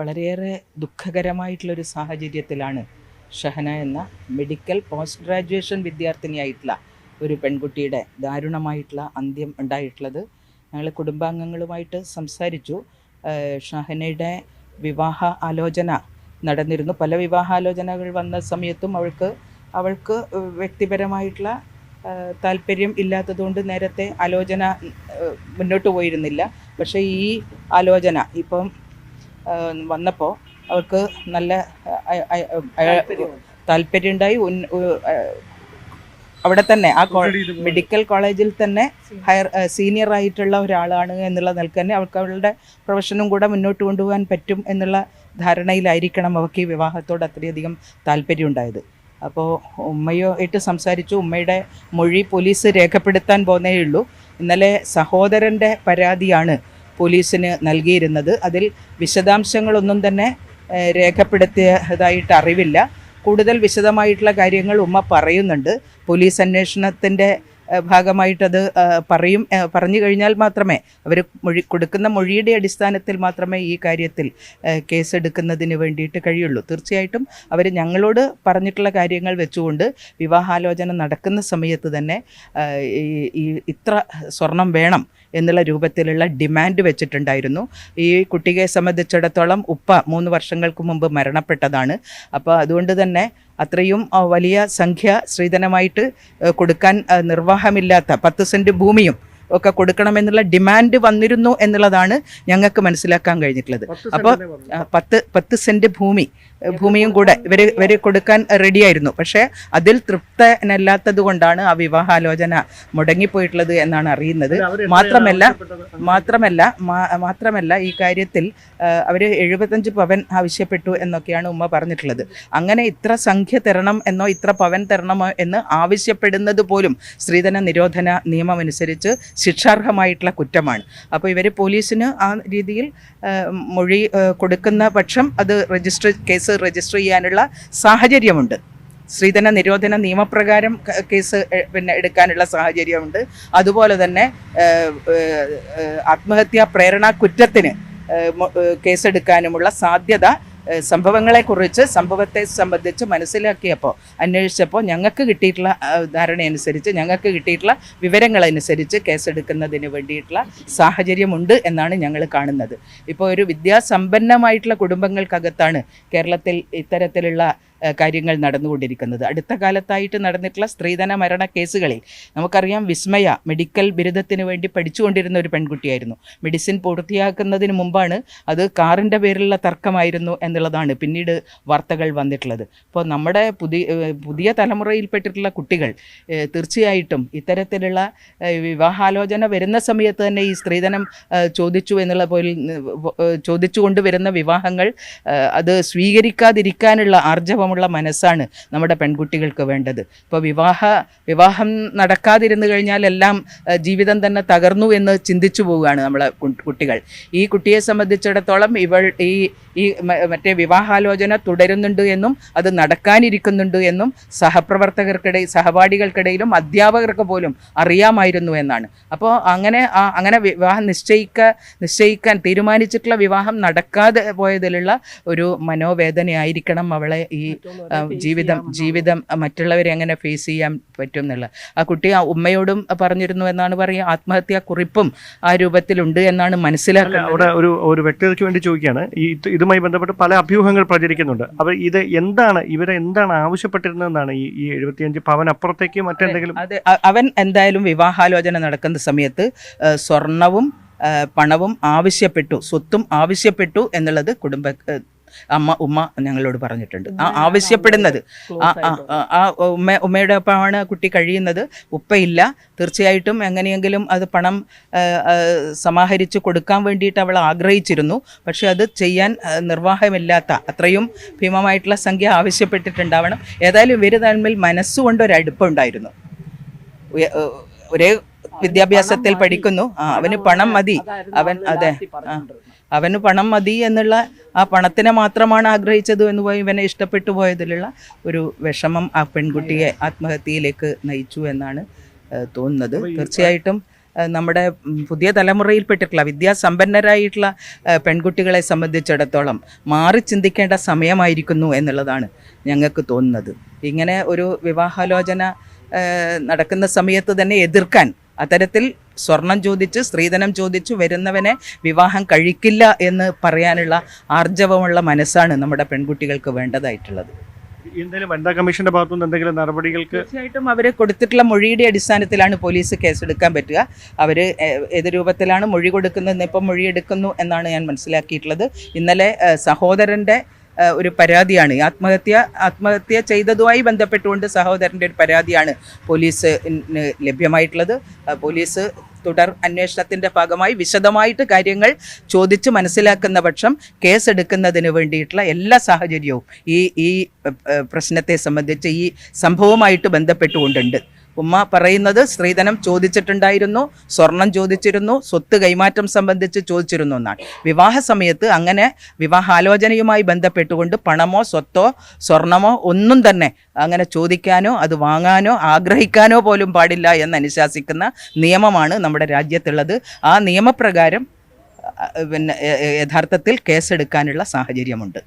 വളരെയേറെ ദുഃഖകരമായിട്ടുള്ളൊരു സാഹചര്യത്തിലാണ് ഷഹന എന്ന മെഡിക്കൽ പോസ്റ്റ് ഗ്രാജുവേഷൻ വിദ്യാർത്ഥിനിയായിട്ടുള്ള ഒരു പെൺകുട്ടിയുടെ ദാരുണമായിട്ടുള്ള അന്ത്യം ഉണ്ടായിട്ടുള്ളത്. ഞങ്ങൾ കുടുംബാംഗങ്ങളുമായിട്ട് സംസാരിച്ചു. ഷഹനയുടെ വിവാഹ ആലോചന നടന്നിരുന്നു. പല വിവാഹാലോചനകൾ വന്ന സമയത്തും അവൾക്ക് അവൾക്ക് വ്യക്തിപരമായിട്ടുള്ള താല്പര്യം ഇല്ലാത്തതുകൊണ്ട് നേരത്തെ ആലോചന മുന്നോട്ട് പോയിരുന്നില്ല. പക്ഷേ ഈ ആലോചന ഇപ്പം വന്നപ്പോൾ അവർക്ക് നല്ല താല്പര്യമുണ്ടായി. അവിടെ തന്നെ ആ മെഡിക്കൽ കോളേജിൽ തന്നെ ഹയർ സീനിയർ ആയിട്ടുള്ള ഒരാളാണ് എന്നുള്ള നിലയ്ക്ക് തന്നെ അവർക്ക് അവളുടെ പ്രൊഫഷനും കൂടെ മുന്നോട്ട് കൊണ്ടുപോകാൻ പറ്റും എന്നുള്ള ധാരണയിലായിരിക്കണം അവർക്ക് ഈ വിവാഹത്തോട് അത്രയധികം താല്പര്യം ഉണ്ടായത് അപ്പോൾ ഉമ്മയുമായിട്ട് സംസാരിച്ചു. ഉമ്മയുടെ മൊഴി പോലീസ് രേഖപ്പെടുത്താൻ പോന്നേ ഉള്ളൂ ഇന്നലെ സഹോദരന്റെ പരാതിയാണ് പോലീസിന് നൽകിയിരുന്നത്. അതിൽ വിശദാംശങ്ങളൊന്നും തന്നെ രേഖപ്പെടുത്തിയതായിട്ട് അറിവില്ല. കൂടുതൽ വിശദമായിട്ടുള്ള കാര്യങ്ങൾ ഉമ്മ പറയുന്നുണ്ട്. പോലീസ് അന്വേഷണത്തിന്റെ ഭാഗമായിട്ടത് പറയും പറഞ്ഞു കഴിഞ്ഞാൽ മാത്രമേ അവർ മൊഴി കൊടുക്കുന്ന മൊഴിയുടെ അടിസ്ഥാനത്തിൽ മാത്രമേ ഈ കാര്യത്തിൽ കേസെടുക്കുന്നതിന് വേണ്ടിയിട്ട് കഴിയുള്ളൂ. തീർച്ചയായിട്ടും അവർ ഞങ്ങളോട് പറഞ്ഞിട്ടുള്ള കാര്യങ്ങൾ വെച്ചുകൊണ്ട് വിവാഹാലോചന നടക്കുന്ന സമയത്ത് തന്നെ ഈ ഇത്ര സ്വർണം വേണം എന്നുള്ള രൂപത്തിലുള്ള ഡിമാൻഡ് വെച്ചിട്ടുണ്ടായിരുന്നു. ഈ കുട്ടിയെ സംബന്ധിച്ചിടത്തോളം ഉപ്പ മൂന്ന് വർഷങ്ങൾക്ക് മുമ്പ് മരണപ്പെട്ടതാണ്. അപ്പോൾ അതുകൊണ്ട് തന്നെ അത്രയും വലിയ സംഖ്യ സ്ത്രീധനമായിട്ട് കൊടുക്കാൻ നിർവാഹമില്ലാത്ത പത്ത് സെന്റ് ഭൂമിയും ഒക്കെ കൊടുക്കണമെന്നുള്ള ഡിമാൻഡ് വന്നിരുന്നു എന്നുള്ളതാണ് ഞങ്ങൾക്ക് മനസ്സിലാക്കാൻ കഴിഞ്ഞിട്ടുള്ളത്. അപ്പോൾ പത്ത് പത്ത് സെന്റ് ഭൂമി ഭൂമിയും കൂടെ ഇവർ ഇവർ കൊടുക്കാൻ റെഡിയായിരുന്നു പക്ഷേ അതിൽ തൃപ്തനല്ലാത്തത് കൊണ്ടാണ് ആ വിവാഹാലോചന മുടങ്ങിപ്പോയിട്ടുള്ളത് എന്നാണ് അറിയുന്നത്. മാത്രമല്ല മാത്രമല്ല മാത്രമല്ല ഈ കാര്യത്തിൽ അവർ എഴുപത്തഞ്ച് പവൻ ആവശ്യപ്പെട്ടു എന്നൊക്കെയാണ് ഉമ്മ പറഞ്ഞിട്ടുള്ളത്. അങ്ങനെ ഇത്ര സംഖ്യ തരണം എന്നോ ഇത്ര പവൻ തരണമോ എന്ന് ആവശ്യപ്പെടുന്നത് പോലും സ്ത്രീധന നിരോധന നിയമമനുസരിച്ച് ശിക്ഷാർഹമായിട്ടുള്ള കുറ്റമാണ്. അപ്പോൾ ഇവർ പോലീസിന് ആ രീതിയിൽ മൊഴി കൊടുക്കുന്ന പക്ഷം അത് രജിസ്റ്റർ കേസ് രജിസ്റ്റർ ചെയ്യാനുള്ള സാഹചര്യമുണ്ട്. സ്ത്രീധന നിരോധന നിയമപ്രകാരം കേസ് പിന്നെ എടുക്കാനുള്ള സാഹചര്യമുണ്ട്. അതുപോലെ തന്നെ ആത്മഹത്യാ പ്രേരണ കുറ്റത്തിന് കേസെടുക്കാനുമുള്ള സാധ്യത സംഭവങ്ങളെക്കുറിച്ച് സംഭവത്തെ സംബന്ധിച്ച് മനസ്സിലാക്കിയപ്പോൾ അന്വേഷിച്ചപ്പോൾ ഞങ്ങൾക്ക് കിട്ടിയിട്ടുള്ള ധാരണയനുസരിച്ച് ഞങ്ങൾക്ക് കിട്ടിയിട്ടുള്ള വിവരങ്ങളനുസരിച്ച് കേസെടുക്കുന്നതിന് വേണ്ടിയിട്ടുള്ള സാഹചര്യമുണ്ട് എന്നാണ് ഞങ്ങൾ കാണുന്നത്. ഇപ്പോൾ ഒരു വിദ്യാസമ്പന്നമായിട്ടുള്ള കുടുംബങ്ങൾക്കകത്താണ് കേരളത്തിൽ ഇത്തരത്തിലുള്ള കാര്യങ്ങൾ നടന്നുകൊണ്ടിരിക്കുന്നത്. അടുത്ത കാലത്തായിട്ട് നടന്നിട്ടുള്ള സ്ത്രീധന മരണ കേസുകളിൽ നമുക്കറിയാം വിസ്മയ മെഡിക്കൽ ബിരുദത്തിന് വേണ്ടി പഠിച്ചുകൊണ്ടിരുന്ന ഒരു പെൺകുട്ടിയായിരുന്നു. മെഡിസിൻ പൂർത്തിയാക്കുന്നതിന് മുമ്പാണ് അത് കാറിന്റെ പേരിലുള്ള തർക്കമായിരുന്നു എന്നുള്ളതാണ് പിന്നീട് വാർത്തകൾ വന്നിട്ടുള്ളത്. അപ്പോൾ നമ്മുടെ പുതിയ പുതിയ തലമുറയിൽപ്പെട്ടിട്ടുള്ള കുട്ടികൾ തീർച്ചയായിട്ടും ഇത്തരത്തിലുള്ള വിവാഹാലോചന വരുന്ന സമയത്ത് തന്നെ ഈ സ്ത്രീധനം ചോദിച്ചു എന്നുള്ള പോലെ ചോദിച്ചുകൊണ്ട് വരുന്ന വിവാഹങ്ങൾ അത് സ്വീകരിക്കാതിരിക്കാനുള്ള ആർജവമുള്ള മനസ്സാണ് നമ്മുടെ പെൺകുട്ടികൾക്ക് വേണ്ടത്. ഇപ്പോൾ വിവാഹ വിവാഹം നടക്കാതിരുന്നു കഴിഞ്ഞാൽ എല്ലാം ജീവിതം തന്നെ തകർന്നു എന്ന് ചിന്തിച്ചു പോവുകയാണ് നമ്മളെ കുട്ടികൾ. ഈ കുട്ടിയെ സംബന്ധിച്ചിടത്തോളം ഇവൾ ഈ ഈ മറ്റേ വിവാഹാലോചന തുടരുന്നുണ്ട് എന്നും അത് നടക്കാനിരിക്കുന്നുണ്ട് എന്നും സഹപ്രവർത്തകർക്കിടയിൽ സഹപാഠികൾക്കിടയിലും അധ്യാപകർക്ക് പോലും അറിയാമായിരുന്നു എന്നാണ്. അപ്പോൾ അങ്ങനെ അങ്ങനെ വിവാഹം നിശ്ചയിക്ക നിശ്ചയിക്കാൻ തീരുമാനിച്ചിട്ടുള്ള വിവാഹം നടക്കാതെ പോയതിലുള്ള ഒരു മനോവേദനയായിരിക്കണം അവളെ ഈ ജീവിതം ജീവിതം മറ്റുള്ളവരെ എങ്ങനെ ഫേസ് ചെയ്യാൻ പറ്റും എന്നുള്ള ആ കുട്ടി ആ ഉമ്മയോടും പറഞ്ഞിരുന്നു എന്നാണ് പറയുക. ആത്മഹത്യാ കുറിപ്പും ആ രൂപത്തിലുണ്ട് എന്നാണ് മനസ്സിലാക്കുന്നത്. അവിടെ ഒരു ഒരു വ്യക്തതയ്ക്ക് വേണ്ടി ചോദിക്കുകയാണ്. ഈ ഇതുമായി ബന്ധപ്പെട്ട് പല അഭ്യൂഹങ്ങൾ പ്രചരിക്കുന്നുണ്ട്. അപ്പോൾ ഇത് എന്താണ് ഇവരെ എന്താണ് ആവശ്യപ്പെട്ടിരുന്നതെന്നാണ് ഈ ഈ എഴുപത്തിയഞ്ച് പവൻ അപ്പുറത്തേക്ക് മറ്റെന്തെങ്കിലും അത്. അവൻ എന്തായാലും വിവാഹാലോചന നടക്കുന്ന സമയത്ത് സ്വർണവും പണവും ആവശ്യപ്പെട്ടു സ്വത്തും ആവശ്യപ്പെട്ടു എന്നുള്ളത് കുടുംബ അമ്മ ഉമ്മ ഞങ്ങളോട് പറഞ്ഞിട്ടുണ്ട്. ആ ആവശ്യപ്പെടുന്നത്. ആ ഉമ്മ ഉമ്മയുടെ ഒപ്പമാണ് കുട്ടി കഴിയുന്നത്. ഉപ്പയില്ല. തീർച്ചയായിട്ടും എങ്ങനെയെങ്കിലും അത് പണം സമാഹരിച്ച് കൊടുക്കാൻ വേണ്ടിയിട്ട് അവൾ ആഗ്രഹിച്ചിരുന്നു. പക്ഷെ അത് ചെയ്യാൻ നിർവാഹമില്ലാത്ത അത്രയും ഭീമമായിട്ടുള്ള സംഖ്യ ആവശ്യപ്പെട്ടിട്ടുണ്ടാവണം. ഏതായാലും ഇവർ തമ്മിൽ മനസ്സുകൊണ്ട് ഒരു ഏ, ഒരേ വിദ്യാഭ്യാസത്തിൽ പഠിക്കുന്നു. ആ അവന് പണം മതി. അവൻ അതെ. അവന് പണം മതി എന്നുള്ള ആ പണത്തിനെ മാത്രമാണ് ആഗ്രഹിച്ചത് എന്ന് പോയി ഇവനെ ഇഷ്ടപ്പെട്ടു പോയതിലുള്ള ഒരു വിഷമം ആ പെൺകുട്ടിയെ ആത്മഹത്യയിലേക്ക് നയിച്ചു എന്നാണ് തോന്നുന്നത്. തീർച്ചയായിട്ടും നമ്മുടെ പുതിയ തലമുറയിൽപ്പെട്ടിട്ടുള്ള വിദ്യാസമ്പന്നരായിട്ടുള്ള പെൺകുട്ടികളെ സംബന്ധിച്ചിടത്തോളം മാറി ചിന്തിക്കേണ്ട സമയമായിരിക്കുന്നു എന്നുള്ളതാണ് ഞങ്ങൾക്ക് തോന്നുന്നത്. ഇങ്ങനെ ഒരു വിവാഹാലോചന നടക്കുന്ന സമയത്ത് തന്നെ എതിർക്കാൻ അത്തരത്തിൽ സ്വർണം ചോദിച്ച് സ്ത്രീധനം ചോദിച്ചു വരുന്നവനെ വിവാഹം കഴിക്കില്ല എന്ന് പറയാനുള്ള ആർജവമുള്ള മനസ്സാണ് നമ്മുടെ പെൺകുട്ടികൾക്ക് വേണ്ടതായിട്ടുള്ളത്. എന്തെങ്കിലും വനിതാ കമ്മീഷന്റെ ഭാഗത്തുനിന്ന് എന്തെങ്കിലും നടപടികൾക്ക് തീർച്ചയായിട്ടും അവർ കൊടുത്തിട്ടുള്ള മൊഴിയുടെ അടിസ്ഥാനത്തിലാണ് പോലീസ് കേസെടുക്കാൻ പറ്റുക. അവർ ഏത് രൂപത്തിലാണ് മൊഴി കൊടുക്കുന്നത് ഇപ്പം മൊഴി എടുക്കുന്നു എന്നാണ് ഞാൻ മനസ്സിലാക്കിയിട്ടുള്ളത്. ഇന്നലെ സഹോദരന്റെ സഹോദരന്റെ ഒരു പരാതിയാണ്. ആത്മഹത്യ ആത്മഹത്യ ചെയ്തതുമായി ബന്ധപ്പെട്ടുകൊണ്ട് സഹോദരന്റെ ഒരു പരാതിയാണ് പോലീസ് ലഭ്യമായിട്ടുള്ളത്. പോലീസ് തുടർ അന്വേഷണത്തിന്റെ ഭാഗമായി വിശദമായിട്ട് കാര്യങ്ങൾ ചോദിച്ച് മനസ്സിലാക്കുന്ന പക്ഷം കേസെടുക്കുന്നതിന് വേണ്ടിയിട്ടുള്ള എല്ലാ സാഹചര്യവും ഈ ഈ പ്രശ്നത്തെ സംബന്ധിച്ച് ഈ സംഭവവുമായിട്ട് ബന്ധപ്പെട്ടുകൊണ്ടുണ്ട്. ഉമ്മ പറയുന്നത് സ്ത്രീധനം ചോദിച്ചിട്ടുണ്ടായിരുന്നു സ്വർണം ചോദിച്ചിരുന്നു സ്വത്ത് കൈമാറ്റം സംബന്ധിച്ച് ചോദിച്ചിരുന്നു എന്നാണ്. വിവാഹ സമയത്ത് അങ്ങനെ വിവാഹാലോചനയുമായി ബന്ധപ്പെട്ടുകൊണ്ട് പണമോ സ്വത്തോ സ്വർണമോ ഒന്നും തന്നെ അങ്ങനെ ചോദിക്കാനോ അത് വാങ്ങാനോ ആഗ്രഹിക്കാനോ പോലും പാടില്ല എന്ന് അനുശാസിക്കുന്ന നിയമമാണ് നമ്മുടെ രാജ്യത്തുള്ളത്. ആ നിയമപ്രകാരം പിന്നെ യഥാർത്ഥത്തിൽ കേസെടുക്കാനുള്ള സാഹചര്യമുണ്ട്.